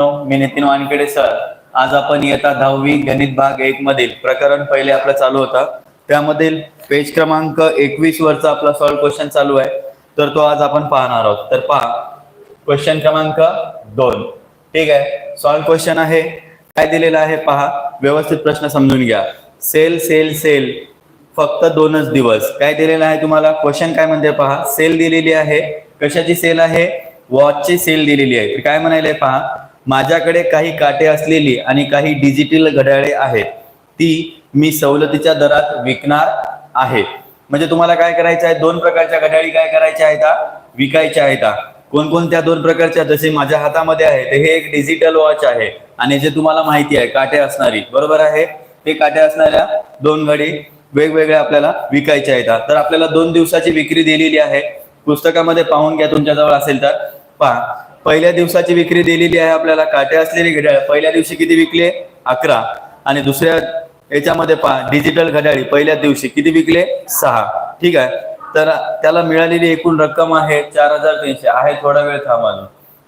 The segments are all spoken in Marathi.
मी नितीन वानखेडे सर आज आपण इयत्ता दहावी गणित भाग एक मधील प्रकरण पहिले आपलं चालू होता. त्यामधील पेज क्रमांक एकवीस वरचा आपला सॉल्व क्वेश्चन चालू आहे. तर तो आज आपण पाहणार आहोत. तर पहा. क्वेश्चन क्रमांक दोन. ठीक आहे. सॉल्व क्वेश्चन आहे. काय दिलेलं आहे? पहा. व्यवस्थित प्रश्न समजून घ्या. सेल सेल सेल फक्त दोनच दिवस. काय दिलेलं आहे तुम्हाला? क्वेश्चन काय म्हणते पहा? सेल दिलेली आहे. कशाची सेल आहे? वॉचची सेल दिलेली आहे. तर काय म्हणायला पहा? माझ्याकडे काही काटे असलेली आणि काही डिजिटल घड्याळे आहेत. ती मी सवलतीच्या दरात विकणार आहे. म्हणजे तुम्हाला काय करायचं आहे? दोन प्रकारच्या घड्याळी काय करायच्या आहेत? विकायच्या आहेत. कोणकोणत्या दोन प्रकारच्या? जसे माझ्या हातामध्ये आहे हे एक डिजिटल वॉच आहे. आणि जे तुम्हाला माहिती आहे काटे असणारी. बरोबर आहे? ते काटे असणाऱ्या दोन घडी वेगवेगळ्या आपल्याला विकायच्या आहेत. तर आपल्याला दोन दिवसाची विक्री दिलेली आहे. पुस्तकामध्ये पाहून घ्या तुमच्याजवळ असेल तर. पहा. पहिल्या दिवसाची विक्री दिलेली आहे आपल्याला. काटे असलेली घड्याळ. पहिल्या दिवशी किती विकले? अकरा. आणि दुसऱ्या याच्यामध्ये पहा डिजिटल घड्याळी. पहिल्या दिवशी किती विकले? सहा. ठीक आहे? तर त्याला मिळालेली एकूण रक्कम आहे चार हजार तीनशे. आहे थोडा वेळ थांबा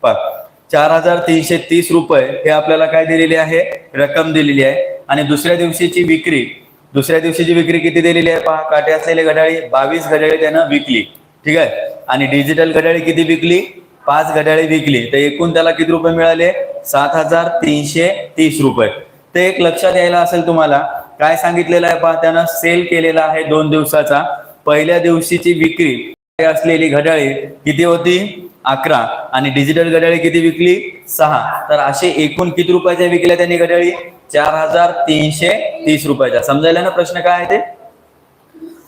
पहा चार हजार तीनशे तीस रुपये हे आपल्याला काय दिलेली आहे? रक्कम दिलेली आहे. आणि दुसऱ्या दिवशीची विक्री दुसऱ्या दिवशीची विक्री किती दिलेली आहे? पहा काटे असलेली घड्याळी बावीस घड्याळी त्यानं विकली. ठीक आहे? आणि डिजिटल घड्याळी किती विकली? पाच घड्याळी विकली तर एकूण त्याला किती रुपये मिळाले? सात हजार तीनशे तीस रुपये. ते एक लक्षात यायला असेल तुम्हाला काय सांगितलेलं आहे पहा त्यानं सेल केलेला आहे दोन दिवसाचा. पहिल्या दिवशीची विक्री असलेली घड्याळी किती होती? अकरा. आणि डिजिटल घड्याळी किती विकली? सहा. तर असे एकूण किती रुपयाच्या विकल्या त्यांनी घड्याळी? चार हजार तीनशे तीस रुपयाच्या. समजायला ना प्रश्न काय आहे ते?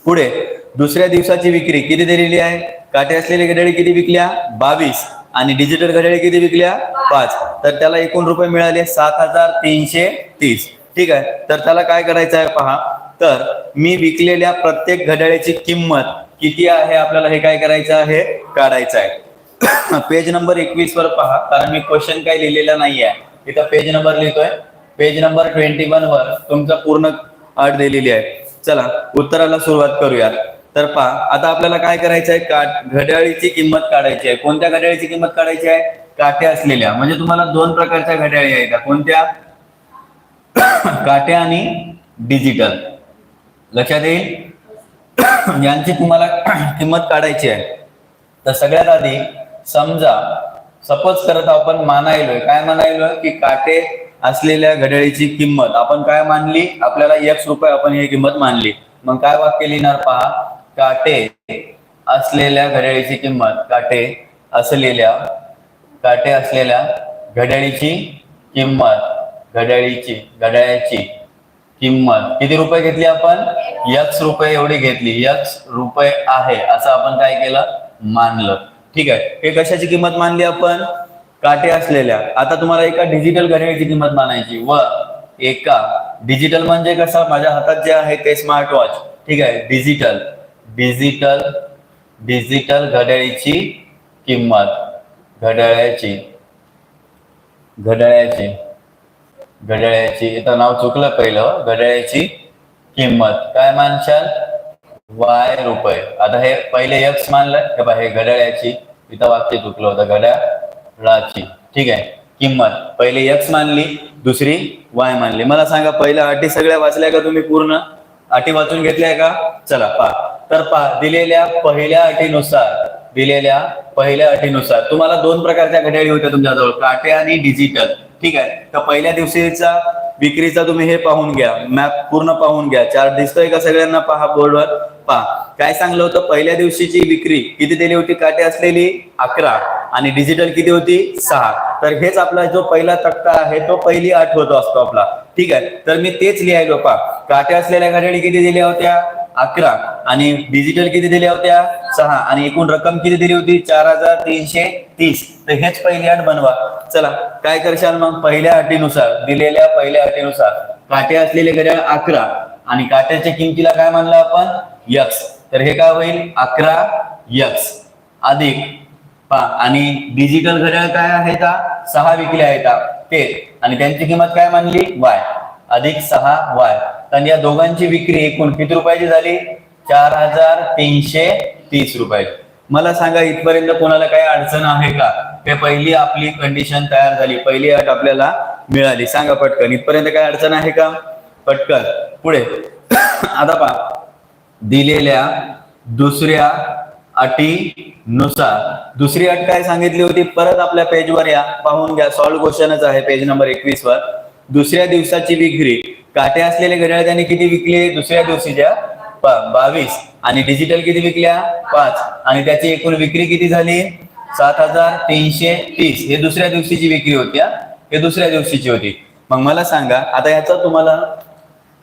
पुढे दुसऱ्या दिवसाची विक्री किती दिलेली आहे? काटे असलेली घड्याळी किती विकल्या? बावीस. आणि डिजिटल घड्याळी किती विकल्या? पाच. तर त्याला एकूण रुपये मिळाले सात हजार तीनशे तीस. ठीक आहे? तर त्याला काय करायचं आहे पहा. तर मी विकलेल्या प्रत्येक घड्याळीची किंमत किती आहे? आपल्याला हे काय करायचं आहे? काढायचं आहे. पेज नंबर एकवीस वर पहा. कारण मी क्वेश्चन काय लिहिलेला नाही आहे इथं पेज नंबर लिहितोय. पेज नंबर ट्वेंटी वन वर तुमचा पूर्ण अट दिलेली आहे. चला उत्तराला सुरुवात करूया तर पहा आता आपल्याला काय करायचं आहे? का घड्याळीची किंमत काढायची आहे. कोणत्या घड्याळीची किंमत काढायची आहे? काटे असलेल्या. म्हणजे तुम्हाला दोन प्रकारच्या घड्याळी आहेत कोणत्या? काटे आणि डिजिटल. लक्षात येईल? यांची तुम्हाला किंमत काढायची आहे. तर सगळ्यात आधी समजा सपोज करत आपण मानायलोय काय मानायलोय? की काटे असलेल्या घड्याळीची किंमत. आपण काय मानली? आपल्याला एक रुपये आपण ही किंमत मानली. मग काय वाक्य लिहिणार पहा? काटे असलेल्या घड्याळीची किंमत काटे असलेल्या काटे असलेल्या घड्याळीची किंमत घड्याळीची घड्याळाची किंमत. किती रुपये घेतली आपण? यक्स रुपये एवढी घेतली. यक्स रुपये आहे असं आपण काय केलं? मानलं. ठीक आहे. हे कशाची किंमत मानली आपण? काटे असलेल्या. आता तुम्हाला एका डिजिटल घड्याळीची किंमत मानायची. व एका डिजिटल म्हणजे कसं? माझ्या हातात जे आहे ते स्मार्ट वॉच. ठीक आहे. डिजिटल. डिजिटल डिजिटल घड्याळीची किंमत घड्याळ्याची घड्याळ्याची घड्याळ्याची इथं नाव चुकलं पहिलं घड्याळ्याची किंमत. काय मानशाल? वाय रुपये. आता हे पहिले यक्स मानलं हे बा हे घड्याळ्याची इथं वाक्य चुकलं होतं घड्याळाची. ठीक आहे किंमत. पहिले यक्स मानली दुसरी वाय मानली. मला सांगा पहिल्या अटी सगळ्या वाचल्या का तुम्ही पूर्ण? अटी वाचून घेतल्या का? चला पा तर पहा दिलेल्या पहिल्या अटीनुसार दिलेल्या पहिल्या अटीनुसार तुम्हाला दोन प्रकारच्या घड्याळी होत्या तुमच्याजवळ काटे आणि डिजिटल ठीक आहे? तर पहिल्या दिवशीचा विक्रीचा तुम्ही हे पाहून घ्या मॅप पूर्ण पाहून घ्या. चार दिसतोय का सगळ्यांना? पहा बोर्डवर पहा. काय सांगलं होतं? पहिल्या दिवशीची विक्री किती दिली होती? काटे असलेली अकरा आणि डिजिटल किती होती? सहा. तर हेच आपला जो पहिला तक्ता आहे तो पहिली आठ होतो असतो आपला. ठीक आहे? तर मी तेच लिहायलो पहा. काटे असलेल्या घड्याळी किती दिल्या होत्या? अकरा. आणि डिजिटल किती दिल्या होत्या? सहा. आणि एकूण रक्कम किती दिली होती? चार हजार तीनशे तीस. तर हेच पहिली अट बनवा. चला काय करशाल मग? पहिल्या अटीनुसार दिलेल्या पहिल्या अटीनुसार. काटे असलेले घड्याळ अकरा. आणि काट्याच्या किमतीला काय मानलं आपण? यक्स. तर हे काय होईल? अकरा यक्स. अधिक. पा आणि डिजिटल घड्याळ काय आहे का सहा विकले आहेत का ते आणि त्यांची किंमत काय मानली? वाय. अधिक सहा वाय. आणि या दोघांची विक्री एकूण किती रुपयाची झाली? चार हजार तीनशे तीस रुपये. मला सांगा इथपर्यंत कोणाला काही अडचण आहे का? हे पहिली आपली कंडिशन तयार झाली. पहिली अट आपल्याला मिळाली. सांगा पटकन. इथपर्यंत काही अडचण आहे का? पटकन. पुढे. आता पहा. दिलेल्या दुसऱ्या अटीनुसार. दुसरी अट काय सांगितली होती? परत आपल्या पेजवर या. पाहून घ्या. सॉल्व्ह क्वेश्चनच आहे पेज नंबर एकवीस वर. दुसऱ्या दिवसाची विक्री. काटे असलेले घड्याळ त्यांनी किती विकले? दुसऱ्या दिवशीच्या बावीस. आणि डिजिटल किती विकल्या? पाच. आणि त्याची एकूण विक्री किती झाली? सात हजार तीनशे तीस. हे दुसऱ्या दिवशीची विक्री होती हे? दुसऱ्या दिवशीची होती. मग मला सांगा आता याचं तुम्हाला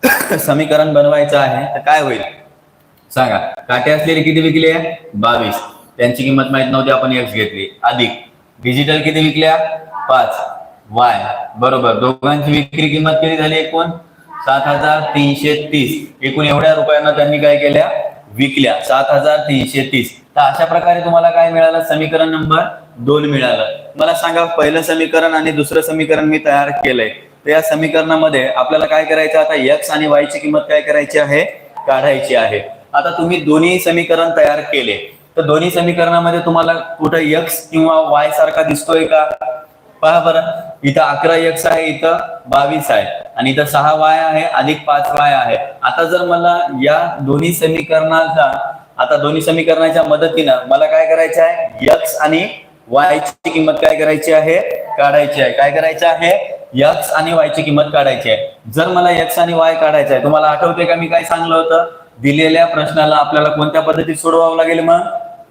समीकरण बनवायचं आहे तर काय होईल? सांगा. काटे असलेले किती विकले? बावीस. त्यांची किंमत माहीत नव्हती आपण एक्स घेतली. अधिक. डिजिटल किती विकल्या? पाच. वाय बरोबर. दोघांची विक्री किंमत किती झाली एकूण? सात हजार तीनशे तीस. एकूण एवढ्या रुपयांना त्यांनी काय केल्या? विकल्या. सात हजार तीनशे तीस. तर अशा प्रकारे तुम्हाला काय मिळालं? समीकरण नंबर दोन मिळालं. मला सांगा पहिलं समीकरण आणि दुसरं समीकरण मी तयार केलंय. तर या समीकरणामध्ये आपल्याला काय करायचं आता एक्स आणि वाय ची किंमत काय करायची आहे? काढायची आहे. आता तुम्ही दोन्ही समीकरण तयार केले. तर दोन्ही समीकरणामध्ये तुम्हाला कुठं एक्स किंवा वाय सारखा दिसतोय का? पहा बरं. इथं अकरा एक्स आहे इथं बावीस आहे. आणि इथं सहा वाय आहे अधिक पाच वाय आहे. आता जर मला या दोन्ही समीकरणाचा आता दोन्ही समीकरणाच्या मदतीनं मला काय करायचं आहे? यक्स आणि वाय ची किंमत काय करायची आहे? काढायची आहे. काय करायचं आहे? यक्स आणि वाय ची किंमत काढायची आहे. जर मला यक्स आणि वाय काढायचं आहे तुम्हाला आठवते का मी काय सांगलं होतं? दिलेल्या प्रश्नाला आपल्याला कोणत्या पद्धतीत सोडवावं लागेल मग?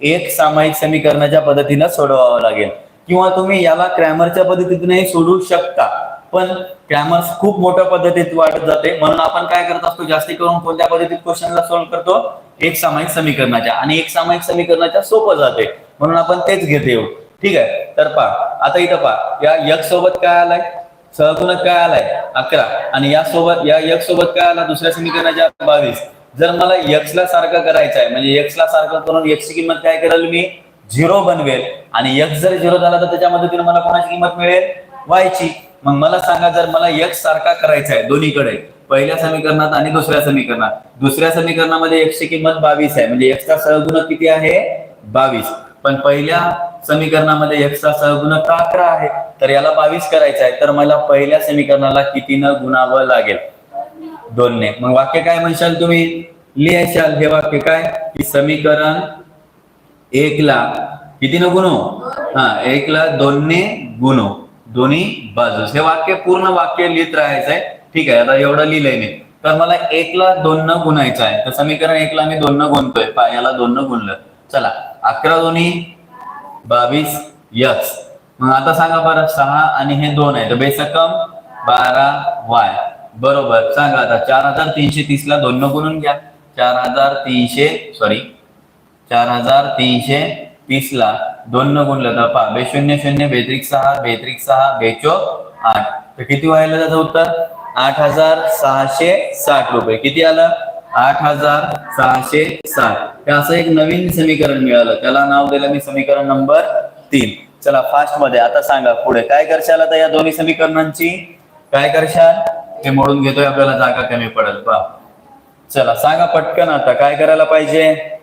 एक सामायिक समीकरणाच्या पद्धतीनं सोडवावं लागेल. किंवा तुम्ही याला क्रॅमरच्या पद्धतीनेही सोडू शकता. पण क्रॅमर खूप मोठ्या पद्धतीत वाढत जाते. म्हणून आपण काय करत असतो जास्ती करून कोणत्या पद्धतीत क्वेश्चनला सॉल्व्ह करतो? एक सामायिक समीकरणाच्या. आणि एक सामायिक समीकरणाच्या सोपं जाते. म्हणून आपण तेच घेते येऊ ठीक आहे? तर पहा. आता इथं पहा. या यक सोबत काय आलाय? सहगुणक काय आलाय? अकरा. आणि या सोबत या यक सोबत काय आला? दुसऱ्या समीकरणाच्या बावीस. जर मला यक्सला सारखं करायचं आहे म्हणजे यक्सला सारखं करून यक्सची किंमत काय करेल मी? झिरो बनवेल. आणि एक्स जर झिरो झाला तर त्याच्या मदतीने मला कोणाची किंमत मिळेल? वायची मग मला सांगा जर मला एक्स सारखा करायचा आहे दोन्हीकडे. पहिल्या समीकरणात आणि दुसऱ्या समीकरणात. दुसऱ्या समीकरणामध्ये एक्सची किंमत बावीस आहे. म्हणजे एक्सचा सहगुण सहगुणक किती आहे? बावीस. पण पहिल्या समीकरणामध्ये एक्सचा सहगुण सहगुणक का अकरा आहे. तर याला बावीस करायचा आहे. तर मला पहिल्या समीकरणाला कितीनं गुणावं लागेल? दोनने. मग वाक्य काय म्हणशाल तुम्ही? लिहायशाल. हे वाक्य काय? की समीकरण एक ला किती न गुणो? हा एक ला गुणो. दोन्ही बाजूस हे वाक्य पूर्ण वाक्य लिहित राहायचंय. ठीक आहे आता एवढं लिहिलंय मी. तर मला एक ला दोन न गुणायचं आहे. तर समीकरण एक ला मी दोन न गुणतोय. पायाला दोन न गुणलं. चला अकरा दोन्ही बावीस यक्स. मग आता सांगा बरं सहा आणि हे दोन आहे. तर बेसकम बारा वाय. बरोबर. सांगा आता चार हजार तीनशे तीस ला दोन न गुणून घ्या. चार हजार तीनशे सॉरी चार हजार तीनशे तीस ला दोन न गुणलं तर पहा बेशून्य शून्य बेत्रिक सहा बेत्रिक सहा बेचो आठ. तर किती व्हायला त्याचं उत्तर? आठ हजार सहाशे साठ रुपये. किती आलं? आठ हजार सहाशे साठ. असं एक नवीन समीकरण मिळालं. त्याला नाव दिलं मी समीकरण नंबर तीन. चला फास्टमध्ये आता सांगा पुढे. काय करशाल आता या दोन्ही समीकरणांची? काय करशाल? ते मोडून घेतोय आपल्याला जागा कमी पडेल. पहा. चला सांगा पटकन आता. काय करायला पाहिजे?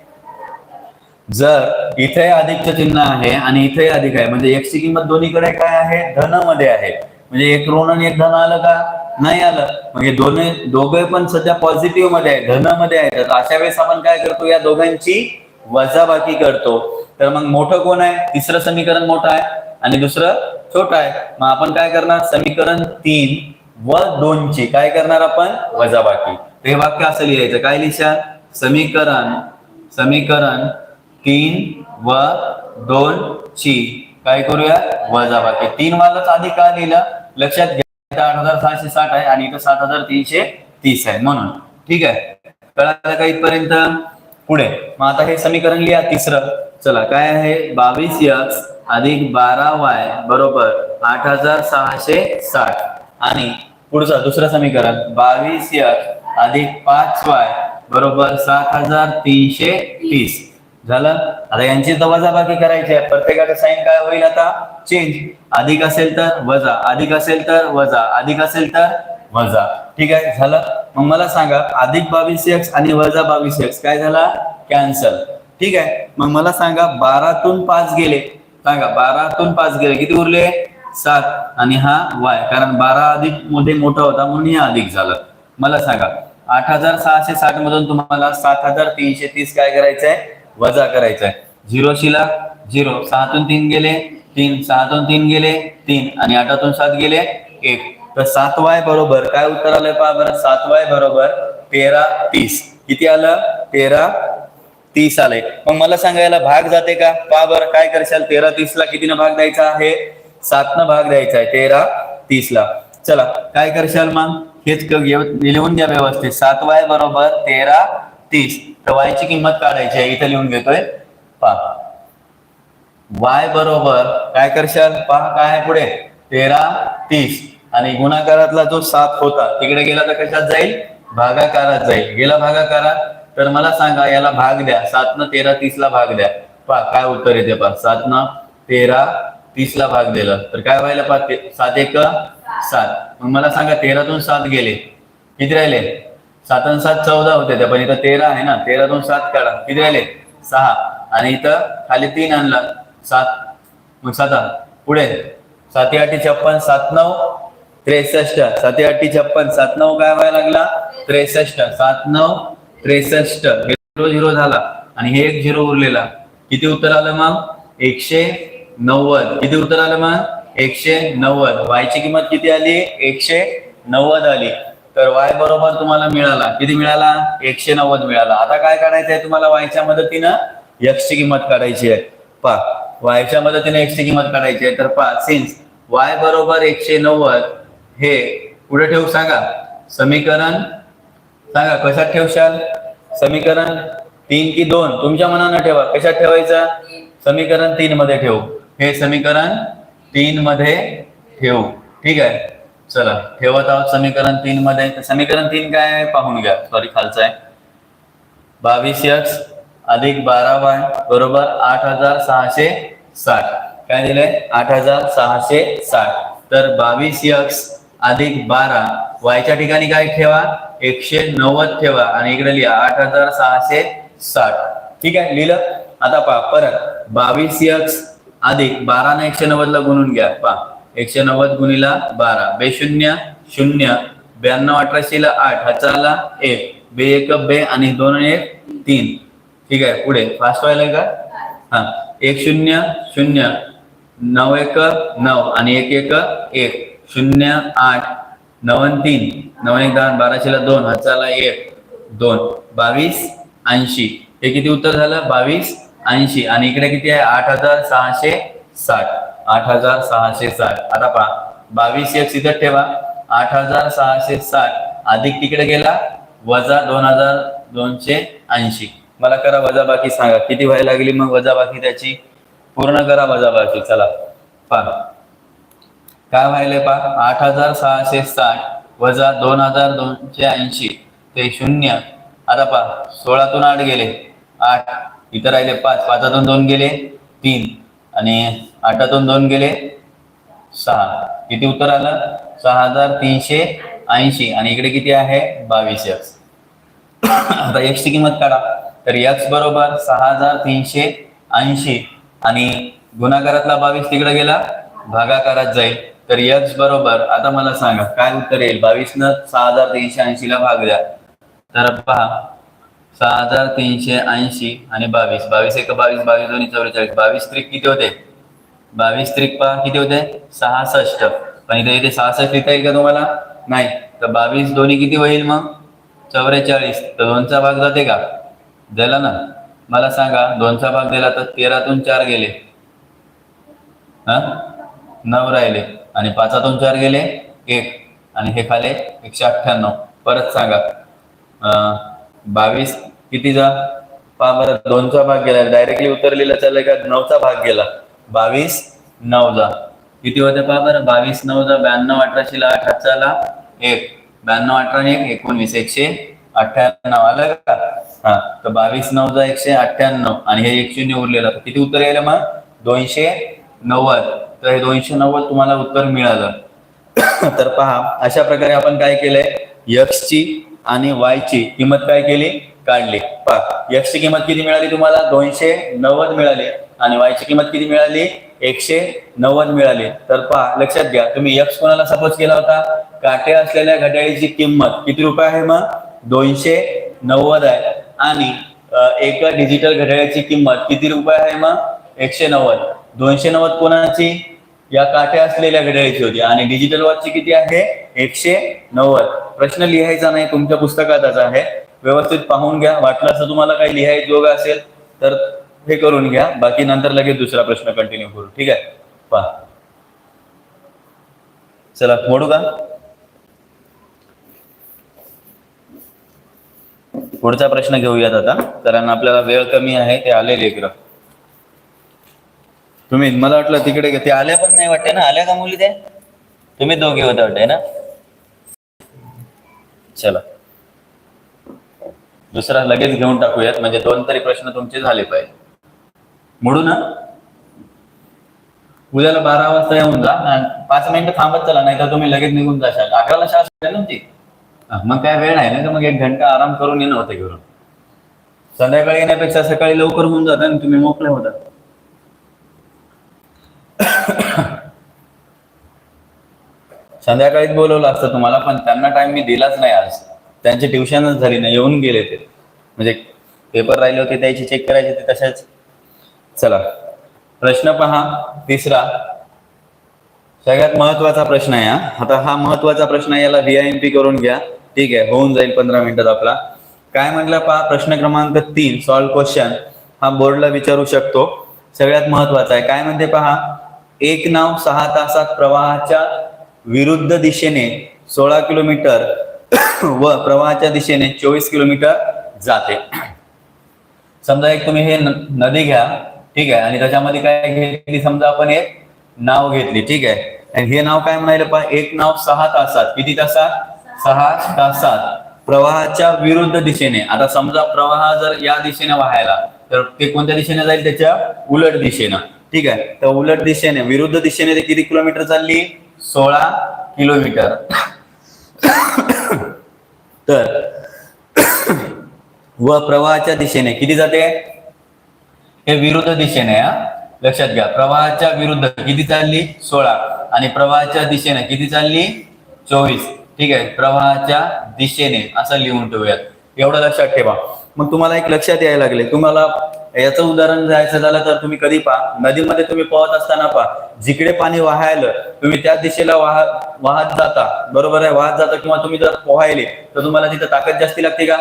जर इथे अधिकचं चिन्ह आहे आणि इथे अधिक आहे म्हणजे x ची किंमत दोन्हीकडे काय आहे? धनमध्ये आहे. म्हणजे एक ऋण आणि एक धन आलं का? नाही आलं. म्हणजे दोन्ही दोघे पण सध्या पॉझिटिव्हमध्ये आहे धनमध्ये आहे. तर अशा वेळेस आपण काय करतो? या दोघांची वजाबाकी करतो. तर मग मोठं कोण आहे? तिसरं समीकरण मोठं आहे आणि दुसरं छोटं आहे. मग आपण काय करणार? समीकरण तीन व दोन ची काय करणार आपण? वजाबाकी. हे वाक्य असं लिहायचं. काय लिहिशाल समीकरण समीकरण तीन व दोन ची. काय करूया? वजाबाकी. तीन वालाच आधी का लिहिलं? लक्षात घ्या. आठ हजार सहाशे साठ आहे आणि इथं सात हजार तीनशे तीस आहे म्हणून. ठीक आहे? कळालं का इथपर्यंत? पुढे. मग आता हे समीकरण लिहा तिसरं. चला काय आहे? बावीस यक्स अधिक बारा वाय बरोबर आठ हजार सहाशे साठ. आणि पुढचं दुसरं समीकरण. बावीस यक्स अधिक पाच वाय बरोबर सात हजार तीनशे तीस. झालं? आता यांची तर वजाबाकी करायची आहे. प्रत्येकाचं साईन काय होईल आता? चेंज अधिक असेल तर वजा. अधिक असेल तर वजा. अधिक असेल तर वजा. ठीक आहे? झालं? मग मला सांगा अधिक बावीस एक्स आणि वजा बावीस एक्स काय झाला? कॅन्सल ठीक आहे? मग मला सांगा बारातून पाच गेले. सांगा बारातून पाच गेले. किती उरले? सात. आणि हा वाय कारण बारा अधिकमध्ये मोठा होता म्हणून हे अधिक झालं. मला सांगा आठ हजार सहाशे साठ मधून तुम्हाला सात हजार तीनशे तीस काय करायचंय? वजा करायचा आहे झिरो शिला झिरो. सहातून तीन गेले तीन. सहातून तीन गेले तीन. आणि आठातून सात गेले एक. तर सात वाय बरोबर काय उत्तर आलंय पहा बरं. सात वाय बरोबर तेरा तीस. किती आलं? तेरा तीस आलंय. मग मला सांगायला भाग जाते का? पहा बरं काय करशाल? तेरा तीस ला कितीनं भाग द्यायचा आहे? सातनं भाग द्यायचा आहे. तेरा तीस ला चला काय करशाल मग? हेच लिहून द्या व्यवस्थित. सात वाय बरोबर तेरा तीस. तर वायची किंमत काढायची आहे. इथं लिहून घेतोय. पहा. वाय बरोबर काय करशाल? पहा काय आहे पुढे. तेरा तीस. आणि गुणाकारातला जो सात होता तिकडे गेला तर कशात जाईल? भागाकारात जाईल. गेला भागाकारात? तर मला सांगा याला भाग द्या. सात न तेरा तीस ला भाग द्या. पहा काय उत्तर येते पहा. सात न तेरा तीस ला भाग दिला. तर काय व्हायला पहा ते- सात एक सात. मग मला सांगा तेरातून सात गेले. किती राहिले? सात आणि सात चौदा होते त्या पण इथं तेरा आहे ना. तेरा दोन सात काढा. किती राहिले? सहा. आणि इथं खाली तीन आणला. सात. मग सात पुढे. साती आठी छप्पन सात नऊ त्रेसष्ट. साती आठी छप्पन सात नऊ काय व्हायला लागला? त्रेसष्ट. सात नऊ त्रेसष्ट. झिरो झिरो झाला. आणि हे एक झिरो उरलेला. किती उत्तर आलं मग? एकशे नव्वद. किती उत्तर आलं मग? एकशे नव्वद. वायची किंमत किती आली? एकशे नव्वद आली. तर वाय बरोबर तुम्हाला मिळाला. किती मिळाला? एकशे नव्वद मिळाला. आता काय करायचं आहे तुम्हाला वायच्या मदतीनं? एक्स किंमत काढायची आहे. पा वायच्या मदतीने एक्सची किंमत काढायची आहे. तर पा सिन्स वाय बरोबर एकशे नव्वद हे पुढे ठेवू सांगा. समीकरण सांगा कशात ठेवशाल समीकरण तीन की दोन. तुमच्या मनानं ठेवा. कशात ठेवायचं? समीकरण तीन मध्ये ठेवू. हे समीकरण तीन मध्ये ठेवू. ठीक आहे? चला ठेवत आहोत समीकरण तीन मध्ये. समीकरण तीन काय आहे? पाहून घ्या. सॉरी खालचं आहे. बावीस एक्स अधिक बारा वाय बरोबर आठ हजार सहाशे साठ. काय दिलंय? आठ हजार सहाशे साठ. तर बावीस एक्स अधिक बारा वायच्या ठिकाणी काय ठेवा? एकशे नव्वद ठेवा. आणि इकडे लिहा आठ हजार सहाशे साठ. ठीक आहे? लिहिलं? आता पहा परत. बावीस एक्स अधिक बारा ने एकशे नव्वद ला गुणून घ्या. पहा. एकशे नव्वद गुणीला बारा. बेशून्य शून्य ब्याण्णव अठराशेला आठ. हजारला एक. बे एक बे आणि दोन एक तीन. ठीक आहे पुढे. फास्ट व्हायला का? हा. एक शून्य शून्य. नऊ एक नऊ. आणि एक एक एक. शून्य आठ. नवन तीन. नवन एक दहा. बाराशेला दोन. हजारला एक. दोन. बावीस ऐंशी. हे किती उत्तर झालं? बावीस ऐंशी. आणि इकडे किती आहे? आठ हजार सहाशे साठ. आठ हजार सहाशे साठ. आता पहा बावीस एक इथं ठेवा. आठ हजार सहाशे साठ. अधिक तिकडे गेला वजा दोन हजार दोनशे ऐंशी. मला करा वजाबाकी सांगा. किती व्हायला लागली मग वजाबाकी त्याची? पूर्ण करा वजाबाकी. चला पहा. काय व्हायलंय पहा? आठ हजार सहाशे साठ वजा दोन हजार दोनशे ऐंशी. ते शून्य. आता पहा सोळातून आठ गेले. आठ. इथं राहिले पाच. पाचातून दोन गेले तीन. आणि आठातून दोन गेले सहा. किती उत्तर आलं? सहा हजार तीनशे ऐंशी. आणि इकडे किती आहे? बावीस एक्स आता एक्स ची किंमत काढा. तर एक्स बरोबर सहा हजार तीनशे ऐंशी. आणि गुणाकारातला बावीस तिकडे गेला भागाकारात जाईल. तर एक्स बरोबर आता मला सांगा काय उत्तर येईल? बावीस न सहा हजार तीनशे ऐंशी ला भाग द्या. तर पहा सहा हजार तीनशे ऐंशी आणि बावीस. बावीस एक बावीस बावीस दोन्ही चौवेचाळीस. बावीस त्रिक किती होते? बावीस त्रिक पहा किती होते? सहासष्ट. पण इथे इथे सहासष्ट लिहिता येईल का तुम्हाला? नाही. तर बावीस दोन्ही किती होईल मग? चौवेचाळीस. तर दोनचा भाग जाते का? झाला ना. मला सांगा दोनचा भाग दिला तर तेरातून चार गेले. हा? नऊ राहिले. आणि पाचातून चार गेले एक. आणि हे खाले एकशे अठ्ठ्याण्णव. परत सांगा. अं, बावीस किती जा पहा बरं दोनचा भाग गेला. डायरेक्टली उतरलेला लिहिलं का? नऊचा भाग गेला. बावीस नऊ किती होते पहा बरं? बावीस नऊ ब्याण्णव अठराशे आठ हातचाला एक. ब्याण्णव अठरा एक एकोणवीस एकशे अठ्ठ्याण्णव. आलं का? हा. तर बावीस नऊ एकशे अठ्ठ्याण्णव. आणि हे एक शून्य उरलेलं. किती उत्तर येईल मग? दोनशे नव्वद. तर हे दोनशे नव्वद तुम्हाला उत्तर मिळालं. तर पहा अशा प्रकारे आपण काय केलंय? यक्स ची आणि वाय ची किंमत काय केली? काढली. पहा x किंमत किती मिळाली तुम्हाला? दोनशे नव्वद मिळाली. आणि वायची किंमत किती मिळाली? एकशे नव्वद मिळाली. तर पहा लक्षात घ्या तुम्ही यक्ष कोणाला सपोज केला होता? काटे असलेल्या घड्याळीची किंमत किती रुपये आहे मग? दोनशे नव्वद आहे. आणि एका डिजिटल घड्याळाची किंमत किती रुपये आहे मग? एकशे नव्वद. दोनशे नव्वद कोणाची? या काट्या असलेल्या घड्याळीची होती. आणि डिजिटल वॉचची किती आहे? एकशे नव्वद. प्रश्न लिहायचा नाही तुमच्या पुस्तकातच आहे. व्यवस्थित पाहून घ्या. वाटलं असं तुम्हाला काही लिहायचं योग असेल तर हे करून घ्या. बाकी नंतर लगेच दुसरा प्रश्न कंटिन्यू करू. ठीक आहे? पहा. चला मोडू का? पुढचा प्रश्न घेऊयात आता. कारण आपल्याला वेळ कमी आहे ते आले ग्रह तुम्ही मला वाटलं तिकडे ते आल्या पण नाही वाटते ना? आल्या का मुली ते तुम्ही दोघे होत वाटते ना? चला. दुसरा लगेच घेऊन टाकूयात. म्हणजे दोन तरी प्रश्न तुमचे झाले पाहिजे. मोडू ना? उद्याला बारा वाजता येऊन जा. पाच मिनिटं थांबत चला नाही तर तुम्ही लगेच निघून जाशाल. अकराला शाळा सुटेल ना ती मग काय वेळ आहे ना तर मग एक घंटा आराम करून येणं होतं घेऊन संध्याकाळी येण्यापेक्षा सकाळी लवकर होऊन जाता आणि तुम्ही मोकळे होता. संध्याकाळीच बोलवलं असतं तुम्हाला पण त्यांना टाइम मी दिलाच नाही आज. त्यांची ट्युशनच झाली नाही येऊन गेले ते. म्हणजे पेपर राहिले होते त्याची चेक करायचे ते तशाच. चला. प्रश्न पहा तिसरा. सगळ्यात महत्त्वाचा प्रश्न आहे हा. आता हा महत्त्वाचा प्रश्न आहे याला व्हीआयएमपी करून घ्या. ठीक आहे होऊन जाईल पंधरा मिनिटात आपला. काय म्हटलं पहा प्रश्न क्रमांक तीन सॉल्व क्वेश्चन हा बोर्डला विचारू शकतो. सगळ्यात महत्त्वाचा आहे. काय म्हणते पहा एक नाव सहा तासात प्रवाहाच्या विरुद्ध दिशेने सोळा किलोमीटर व प्रवाहाच्या दिशेने चोवीस किलोमीटर जाते. समजा एक तुम्ही हे नदी घ्या ठीक आहे आणि त्याच्यामध्ये काय घेतली समजा आपण एक नाव घेतली ठीक आहे. आणि हे नाव काय म्हणायला पहा एक नाव सहा तासात किती तासात? सहा तासात. प्रवाहाच्या विरुद्ध दिशेने आता समजा प्रवाह जर या दिशेने वाहायला तर ते कोणत्या दिशेने जाईल? त्याच्या उलट दिशेनं. ठीक आहे. तर उलट दिशेने विरुद्ध दिशेने ते किती किलोमीटर चालली? सोळा किलोमीटर. तर व प्रवाहाच्या दिशेने किती जाते? हे विरुद्ध दिशेने हा? लक्षात घ्या. प्रवाहाच्या विरुद्ध किती चालली? सोळा. आणि प्रवाहाच्या दिशेने किती चालली? चोवीस. ठीक आहे. प्रवाहाच्या दिशेने असं लिहून ठेवूयात. एवढं लक्षात ठेवा. मग तुम्हाला एक लक्षात यायला लागले. तुम्हाला याचं उदाहरण जायचं झालं तर तुम्ही कधी पहा. नदीमध्ये तुम्ही पोहत असताना पहा. जिकडे पाणी वाहायला तुम्ही त्या दिशेला वाह वाहत जाता. बरोबर आहे? वाहत जाता किंवा तुम्ही जर पोहायले तर तुम्हाला तिथं ताकद जास्ती लागते का?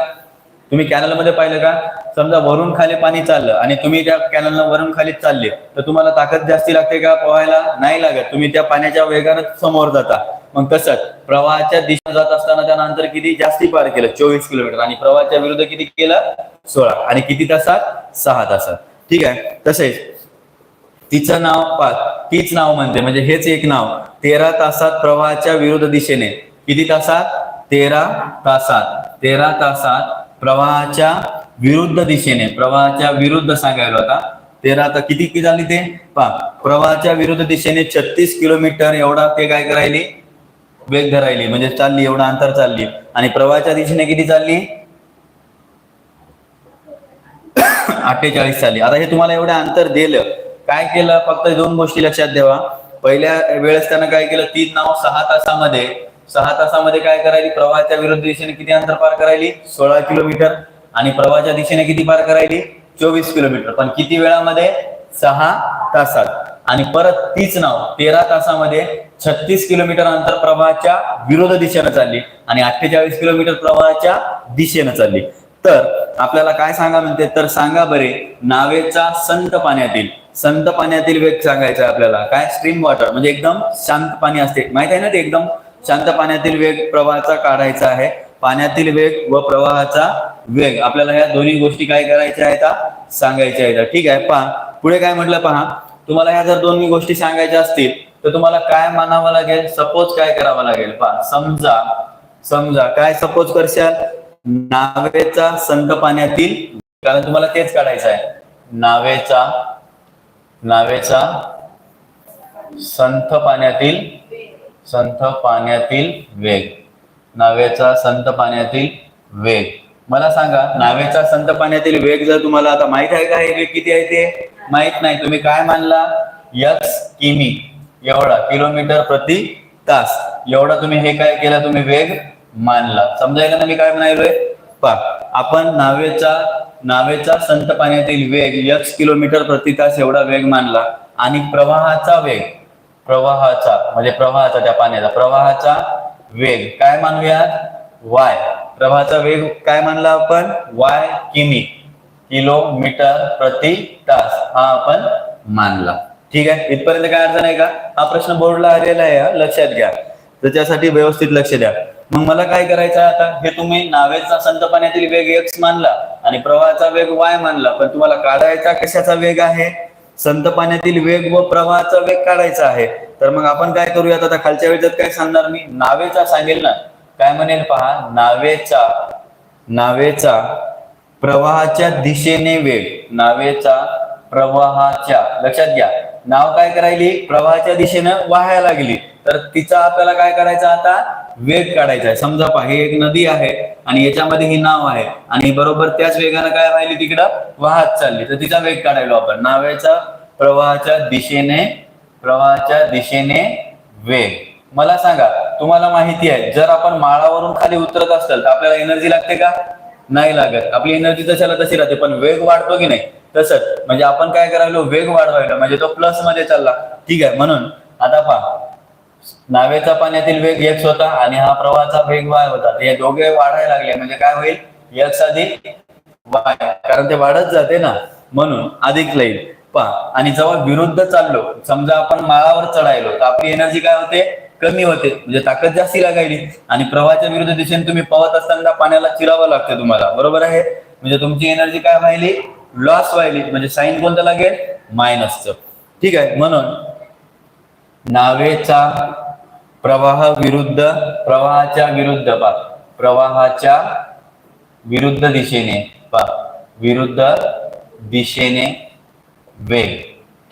तुम्ही कॅनलमध्ये पाहिलं का? समजा वरून खाली पाणी चाललं आणि तुम्ही त्या कॅनलला वरून खाली चालले तर तुम्हाला ताकद जास्ती लागते का पोहायला? नाही लागत. तुम्ही त्या पाण्याच्या वेगानं समोर जाता. मग तसंच प्रवाहाच्या दिशेने जात असताना त्यानंतर किती? जास्ती पार केलं चोवीस किलोमीटर. आणि प्रवाहाच्या विरुद्ध किती केलं? सोळा. आणि किती तासात? सहा तासात. ठीक आहे? तसेच तिचं नाव पाच तीच नाव म्हणते. म्हणजे हेच एक नाव. तेरा तासात प्रवाहाच्या विरुद्ध दिशेने. किती तासात? तेरा तासात. तेरा तासात प्रवाहाच्या विरुद्ध दिशेने. प्रवाहाच्या विरुद्ध सांगायला होता. तेरा आता किती किती झाली ते? पा प्रवाहाच्या विरुद्ध दिशेने छत्तीस किलोमीटर एवढा ते काय करायली? वेग धरायली म्हणजे चालली एवढं अंतर चालली. आणि प्रवाहाच्या दिशेने किती चालली? अठ्ठेचाळीस चालली. आता हे तुम्हाला एवढं अंतर दिलं. काय केलं? फक्त दोन गोष्टी लक्षात ठेवा. पहिल्या वेळेस त्यानं काय केलं? तीन नाव सहा तासामध्ये सहा तासामध्ये काय करायली? प्रवाहाच्या विरुद्ध दिशेने किती अंतर पार करायली? सोळा किलोमीटर. आणि प्रवाहाच्या दिशेने किती पार करायली? चोवीस किलोमीटर. पण किती वेळामध्ये? सहा तासात. आणि परत तीच नाव तेरा तासामध्ये छत्तीस किलोमीटर अंतर प्रवाहाच्या विरोध दिशेनं चालली आणि अठ्ठेचाळीस किलोमीटर प्रवाहाच्या दिशेनं चालली. तर आपल्याला काय सांगा म्हणते? तर सांगा बरे नावेचा संत पाण्यातील संत पाण्यातील वेग सांगायचा आपल्याला. काय? स्ट्रीम वॉटर म्हणजे एकदम शांत पाणी असते. माहीत आहे ना ते एकदम? शांत पाण्यातील वेग प्रवाहाचा काढायचा आहे. पाण्यातील वेग व प्रवाहाचा वेग. आपल्याला ह्या दोन्ही गोष्टी काय करायच्या आहेत? सांगायच्या आहेत. ठीक आहे पहा. पुढे काय म्हटलं? पहा. तुम्हाला ह्या जर दोन्ही गोष्टी सांगायच्या असतील तर तुम्हाला काय मानावं लागेल? सपोज काय करावं लागेल? पहा समजा समजा काय सपोज करशाल? नावेचा संत पाण्यातील कारण तुम्हाला तेच काढायचं आहे. नावेचा नावेचा संथ पाण्यातील संथ पाण्यातील वेग. नावेचा संत पाण्यातील वेग. मला सांगा नावेचा संत पाण्यातील वेग जर तुम्हाला आता माहीत आहे का? हे वेग किती आहे ते? माहीत नाही. तुम्ही काय मानला? यक्स किमी. एवढा किलोमीटर प्रति तास. एवढा तुम्ही हे काय केलं? तुम्ही वेग मानला. समजायला ना मी काय म्हणायलोय? पा आपण नावेचा नावेचा संत पाण्यातील वेग यक्स किलोमीटर प्रति तास एवढा वेग मानला. आणि प्रवाहाचा वेग प्रवाहाचा म्हणजे प्रवाहाचा त्या पाण्याचा प्रवाहाचा वेग. काय मानूयात? वाय. प्रवाहाचा वेग काय मानला आपण? वाय किमी. किलोमीटर प्रति तास हा आपण मानला. ठीक आहे? इथपर्यंत काय अडचण आहे का? हा प्रश्न बोर्डला आलेला आहे लक्षात घ्या. त्याच्यासाठी व्यवस्थित लक्ष द्या. मग मला काय करायचं आता? हे तुम्ही नावेचा संत पाण्यातील वेग एक्स मानला आणि प्रवाहाचा वेग वाय मानला. पण तुम्हाला काढायचा कशाचा वेग आहे? संत पाण्यातील वेग व प्रवाहाचा वेग काढायचा आहे. तर मग आपण काय करूयात? आता खालच्या वेळेत काय सांगणार मी? नावेचा सांगेल ना. काय म्हणेल पहा? नावेचा नावेचा प्रवाहाच्या दिशेने वेग. नावेचा प्रवाहाच्या लक्षात घ्या. नाव काय करायली? प्रवाहाच्या दिशेनं वाहायला लागली. तर तिचा आपल्याला काय करायचं आता? वेग काढायचा आहे. समजा पहा ही एक नदी आहे आणि याच्यामध्ये ही नाव आहे. आणि बरोबर त्याच वेगानं काय राहिली तिकडं? वाहत चालली. तर तिचा वेग काढायलो आपण. नावेचा प्रवाहाच्या दिशेने प्रवाहाच्या दिशेने वेग. मला सांगा तुम्हाला माहिती आहे जर आपण माळावरून खाली उतरत असेल तर आपल्याला एनर्जी लागते का? नाही लागत. आपली एनर्जी जशाला तशी राहते पण वेग वाढतो की नाही? तसंच. म्हणजे आपण काय करायलो? वेग वाढवायला. म्हणजे तो प्लसमध्ये चालला. ठीक आहे. म्हणून आता पहा. नावेचा पाण्यातील वेग एक्स होता आणि हा प्रवाहाचा वेग वाय होता. हे दोघे वाढायला लागले. म्हणजे काय होईल? एक्स अधिक वाय कारण ते वाढत जाते ना. म्हणून अधिक येईल पहा. आणि जेव्हा विरुद्ध चाललो समजा आपण माळावर चढायलो तर आपली एनर्जी काय होते? कमी होते. म्हणजे ताकद जास्ती लागायली. आणि प्रवाहाच्या विरुद्ध दिशेने तुम्ही पवत असताना पाण्याला चिरावं लागतं तुम्हाला. बरोबर आहे? म्हणजे तुमची एनर्जी काय व्हायली? लॉस व्हायली. म्हणजे साईन कोणतं लागेल? मायनसचं ठीक आहे. म्हणून नावेचा प्रवाह विरुद्ध प्रवाहाच्या विरुद्ध पा. प्रवाहाच्या विरुद्ध दिशेने पा. विरुद्ध दिशेने वेग.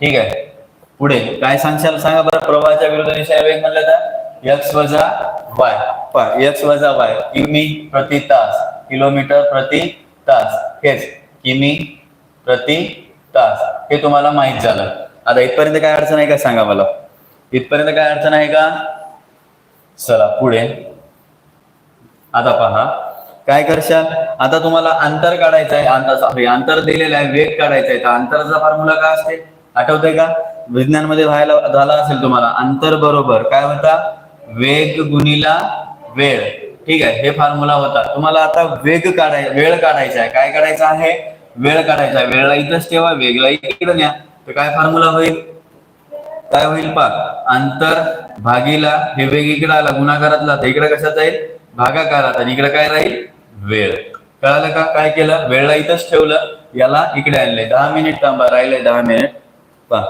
ठीक आहे? पुढे काय सांगशाल? सांगा बरं प्रवाहाच्या विरुद्ध दिशेने वेग म्हणलं तर यक्स वजा वाय पा यक्स वजा वाय किमी प्रति तास किलोमीटर प्रति तास. हेच किमी प्रति तास. हे तुम्हाला माहीत झालं. आता इथपर्यंत काय अडचण आहे का? सांगा मला. इथपर्यंत काय अडचण आहे का? चला पुढे. आता पहा. काय करशाल? आता तुम्हाला अंतर काढायचं आहे अंतर सॉरी अंतर दिलेलं आहे वेग काढायचा आहे. तर अंतराचा फॉर्म्युला काय असते? आठवतंय का? विज्ञानमध्ये व्हायला झाला असेल तुम्हाला अंतर बरोबर. काय होता वेग गुणिला वेळ. ठीक आहे हे फॉर्म्युला होता. तुम्हाला आता वेग काढाय वेळ काढायचा आहे. काय काढायचा आहे? वेळ काढायचा आहे. वेळला इथंच ठेवा वेगला इकडे न्या. तर काय फॉर्म्युला होईल? काय होईल पा अंतर भागीला हे वेग इकडे आला गुणाकारातला. तर इकडे कशात जाईल? भागाकारात. आणि इकडे काय राहील? वेळ. कळालं का? काय केलं? वेळला इथंच ठेवलं. याला इकडे आणलंय. दहा मिनिट थांबा. राहिलंय दहा मिनिट. पा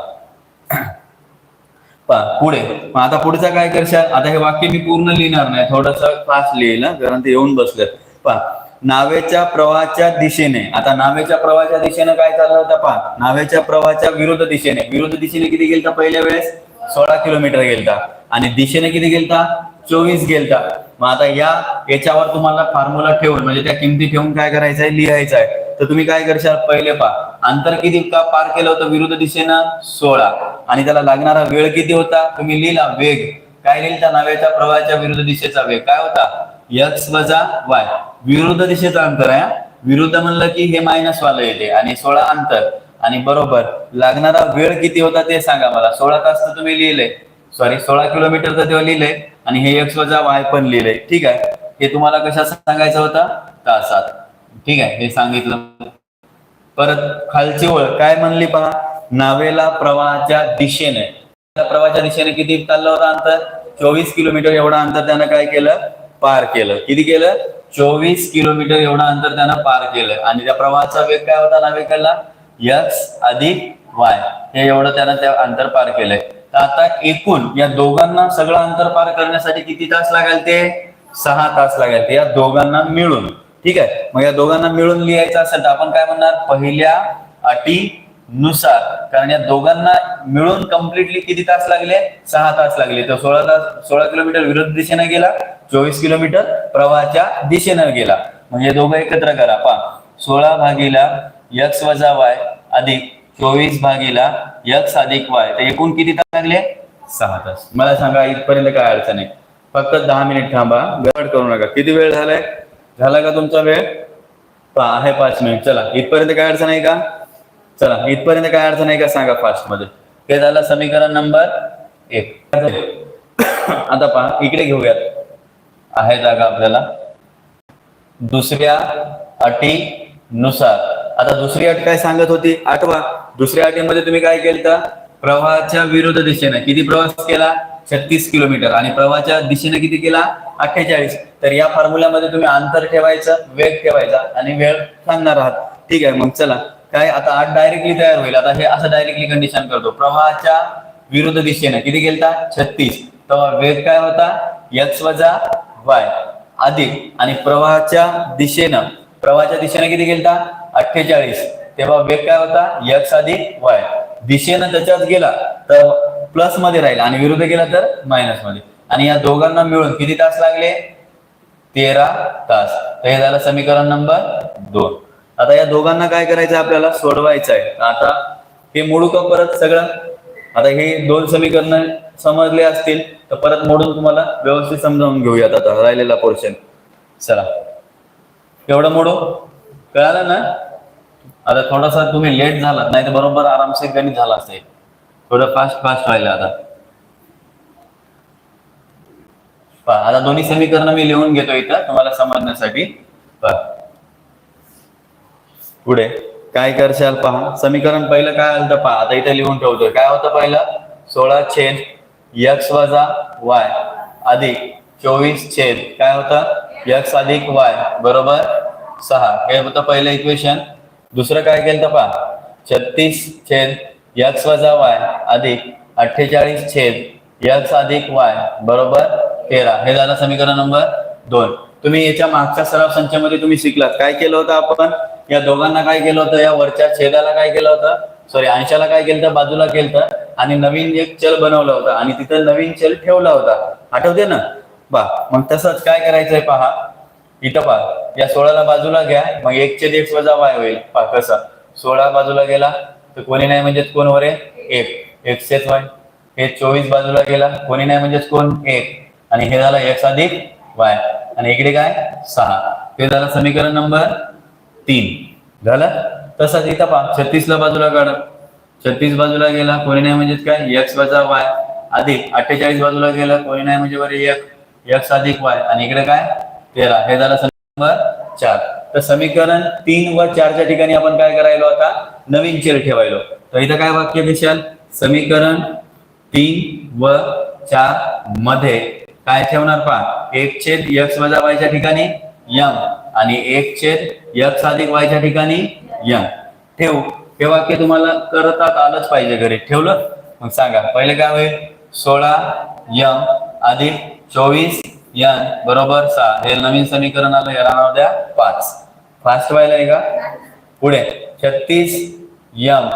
पुढे. मग आता पुढचा काय करशाल? आता हे वाक्य मी पूर्ण लिहिणार नाही. थोडस फास्ट लिहिल ना कारण ते येऊन बसलं पहा नावेच्या प्रवाहाच्या दिशेने. आता नावेच्या प्रवाहाच्या दिशेने काय चाललं होतं पहा. नावेच्या प्रवाहाच्या विरुद्ध दिशेने. विरुद्ध दिशेने किती गेलता पहिल्या वेळेस? सोळा किलोमीटर गेलता. आणि दिशेने किती गेलता? चोवीस गेलता. मग आता या याच्यावर तुम्हाला फॉर्म्युला ठेवून म्हणजे त्या किमती ठेवून काय करायचंय? लिहायचं आहे तर तुम्ही काय करशाल? पहिले पा अंतर किती का पार केलं होतं? विरुद्ध दिशेनं सोळा. आणि त्याला लागणारा वेळ किती होता? तुम्ही लिहिला वेग. काय लिहिल त्या नावेच्या प्रवाहाच्या विरुद्ध दिशेचा वेग. काय होता? यक्स वजा वाय. विरुद्ध दिशेचं अंतर आहे विरुद्ध म्हणलं की हे मायनस वाला येते आणि सोळा अंतर. आणि बरोबर लागणारा वेळ किती होता ते सांगा मला. सोळा तास तर तुम्ही लिहिले. सॉरी सोळा किलोमीटर तर तेव्हा लिहिलंय आणि हे एक्स वजा वाय पण लिहिलंय ठीक आहे? हे तुम्हाला कशा सांगायचं होतं? तासात. ठीक आहे हे सांगितलं. परत खालची ओळ काय म्हणली पहा? नावेला प्रवाहाच्या दिशेने. त्या प्रवाहाच्या दिशेने किती चाललं होतं अंतर? चोवीस किलोमीटर एवढं अंतर त्यानं काय केलं? पार केलं. किती केलं? चोवीस किलोमीटर एवढं अंतर त्यानं पार केलं. आणि त्या प्रवाहाचा वेग काय होता नाविकाला? यक्स अधिक वाय. हे एवढं त्यानं त्या अंतर पार केलंय. तर आता एकूण या दोघांना सगळं अंतर पार करण्यासाठी किती तास लागेल ते? सहा तास लागेल या दोघांना मिळून. ठीक आहे? मग या दोघांना मिळून लिहायचं असेल तर आपण काय म्हणणार? पहिल्या अटी नुसार कारण या दोघांना मिळून कम्प्लिटली किती तास लागले? सहा तास लागले. तर सोळा तास सोळा किलोमीटर विरुद्ध दिशेने गेला चोवीस किलोमीटर प्रवाहाच्या दिशेनं गेला. म्हणजे दोघं एकत्र करा. पा सोळा भागीला यक्स वजा वाय अधिक चोवीस भागीला यक्स अधिक वाय. तर एकूण किती तास लागले? सहा तास. मला सांगा इथपर्यंत काय अडचण आहे? फक्त दहा मिनिट थांबा. गड करू नका. किती वेळ झालाय? झाला का तुमचा वेळ? पहा आहे पाच मिनिट. चला इथपर्यंत काय अडचण आहे का? चला इथपर्यंत काय अडचण आहे का सांगा फास्टमध्ये हे झालं समीकरण नंबर एक. आता पहा इकडे घेऊयात. आहे जागा आपल्याला. दुसऱ्या अटीनुसार. आता दुसरी अट काय सांगत होती? आठवा. दुसऱ्या अटीमध्ये तुम्ही काय केलं प्रवाहाच्या विरुद्ध दिशेने. किती प्रवास केला? छत्तीस किलोमीटर. आणि प्रवाहाच्या दिशेने किती केला? अठ्ठेचाळीस. तर या फॉर्म्युल्यामध्ये तुम्ही अंतर ठेवायचं वेग ठेवायचा आणि वेळ सांगणार आहात. ठीक आहे मग चला. काय आता आठ डायरेक्टली तयार होईल. आता हे असं डायरेक्टली कंडिशन करतो. प्रवाहाच्या विरुद्ध दिशेने किती गेलता? छत्तीस. तेव्हा वेग काय होता? यक्स वजा वाय. अधिक. आणि प्रवाहाच्या दिशेनं प्रवाहाच्या दिशेने किती गेलता? अठ्ठेचाळीस. तेव्हा वेग काय होता? यक्स अधिक वाय. दिशेनं त्याच्यात गेला तर प्लसमध्ये राहील. आणि विरुद्ध गेला तर मायनसमध्ये. आणि या दोघांना मिळून किती तास लागले? तेरा तास. तर हे झालं समीकरण नंबर दोन. आता या दोघांना काय करायचं आपल्याला? सोडवायचं आहे. आता हे मोडू का परत सगळं. आता हे दोन समीकरण समजले असतील तर परत मोडून तुम्हाला व्यवस्थित समजावून घेऊयात आता. राहिलेला पोर्शन चला. एवढं मोडू? कळालं ना? आता थोडासा तुम्ही लेट झालात नाही तर बरोबर आरामशीर गणित झाला असेल. थोडं फास्ट फास्ट व्हायला आता. पहा, आता दोन्ही समीकरण मी लिहून घेतो इथं तुम्हाला समजण्यासाठी. पहा. पुढे. काय करशाल पहा. समीकरण पहिलं काय आलं तर पहा. आता इथे लिहून ठेवतोय. काय होतं पहिलं? सोळा छेद यक्स वजा वाय अधिक चोवीस छेद. काय होतं? यक्स अधिक वाय बरोबर सहा. हे होतं पहिलं इक्वेशन दुसरं काय केलं तर पहा? छत्तीस छेद यक्स वजा वाय अधिक अठ्ठेचाळीस छेद यक्स अधिक वाय बरोबर तेरा. हे झालं समीकरण नंबर दोन. तुम्ही याच्या मागच्या सराव संचामध्ये तुम्ही शिकलात. काय केलं होतं आपण? या दोघांना काय केलं होतं? या वरच्या छेदाला काय केलं होतं? सॉरी अंशाला काय केलं बाजूला केलं आणि नवीन एक चल बनवला होता. आणि तिथं नवीन चल ठेवला होता. आठवते ना? बा मग तसंच काय करायचंय पहा. इथं पहा. या सोळाला बाजूला घ्या. मग एक छेद एक वजा वाय होईल. पहा कसा. सोळा बाजूला गेला. तर कोणी नाही म्हणजेच कोण वर? आहे एक एक वाय. हे चोवीस बाजूला गेला. कोणी नाही म्हणजेच कोण? एक. आणि हे झालं एक्स अधिक वाय आणि इकडे काय? सहा. हे झालं समीकरण नंबर तीन. झालं? तसंच इथं पहा. छत्तीसला बाजूला काढा. छत्तीस बाजूला गेला. कोणी नाही म्हणजेच काय? एक्स वजा वाय अधिक अठ्ठेचाळीस बाजूला गेला. कोणी नाही म्हणजे बरे एक. एक्स अधिक वाय आणि इकडे काय? तेरा. हे झालं समीकरण नंबर चार. तर समीकरण तीन व चारच्या ठिकाणी आपण काय करायलो आता? नवीन चेर ठेवायलो. तर इथं काय वाक्य दिसेल? समीकरण तीन व चारमध्ये काय ठेवणार पहा? एक छेद यक्स वजा वायच्या ठिकाणी यम आणि एक छेद यक्स अधिक वायच्या ठिकाणी यम. ठेवू. हे वाक्य तुम्हाला करता आलंच पाहिजे घरी. ठेवलं? मग सांगा. पहिले काय होईल? सोळा यम अधिक चोवीस यन बरोबर सहा. हे नवीन समीकरण आलं याला नाव द्या पाच. फास्ट व्हायला आहे का? पुढे. छत्तीस यम.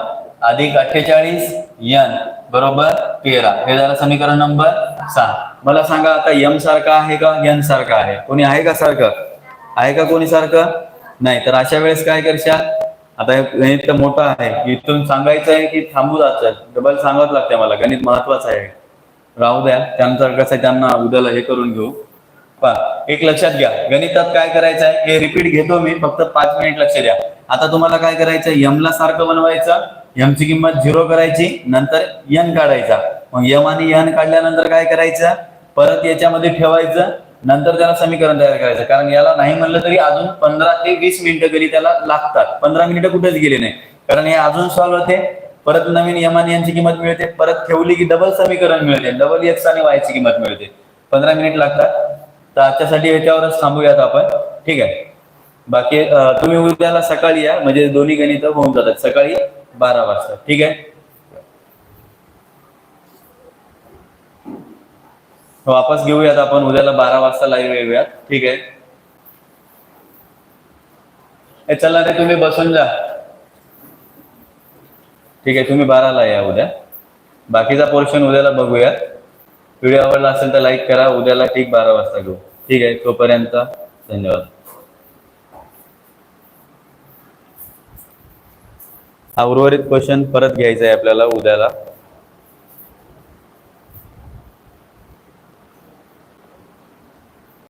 अधिक अठ्ठेचाळीस यन. बरोबर? तेरा. हे झालं समीकरण नंबर सहा. मला सांगा आता यम सारखा आहे का यन सारखा आहे? कोणी आहे का सारखं? आहे का कोणी सारखं? नाही. तर अशा वेळेस काय करशाल आता हे गणित तर मोठं आहे. इथून सांगायचं आहे की थांबू जायचं डबल सांगावं लागतंय मला. गणित महत्वाचं आहे. राहू द्या. त्यानंतर कसं आहे, त्यांना उद्याला हे करून घेऊ. एक लक्षात घ्या. गणितात काय करायचं आहे? हे रिपीट घेतो मी फक्त पाच मिनिट लक्ष द्या. आता तुम्हाला काय करायचं? यमला सारखं बनवायचं. यमची किंमत झिरो करायची नंतर यन काढायचा. मग यम आणि यन काढल्यानंतर काय करायचं? परत याच्यामध्ये ठेवायचं नंतर त्याला समीकरण तयार करायचं. कारण याला नाही म्हणलं तरी अजून पंधरा ते वीस मिनिटं तरी त्याला लागतात. पंधरा मिनिटं कुठेच गेले नाही. कारण हे अजून सॉल्व्ह होते. परत नवीन यमान यांची किंमत मिळते. परत ठेवली की डबल समीकरण मिळते. डबल एक्स आणि वाय ची किंमत मिळते. पंधरा मिनिट लागतात. तर आजच्यासाठी ह्याच्यावरच थांबूयात आपण. ठीक आहे. बाकी तुम्ही उद्याला सकाळी या. म्हणजे दोन्ही गणित होऊन जातात. सकाळी बारा वाजता. ठीक आहे? वापस घेऊयात आपण. उद्याला बारा वाजता लाईव्ह येऊयात. ठीक आहे? चला रे तुम्ही बसून जा. ठीक आहे तुम्ही बाराला या उद्या. बाकीचा पोर्शन उद्याला बघूयात. व्हिडिओ आवडला असेल तर लाईक करा. उद्याला ठीक बारा वाजता घेऊ. ठीक आहे? तोपर्यंत धन्यवाद. उर्वरित क्वेश्चन परत घ्यायचा आहे आपल्याला उद्याला.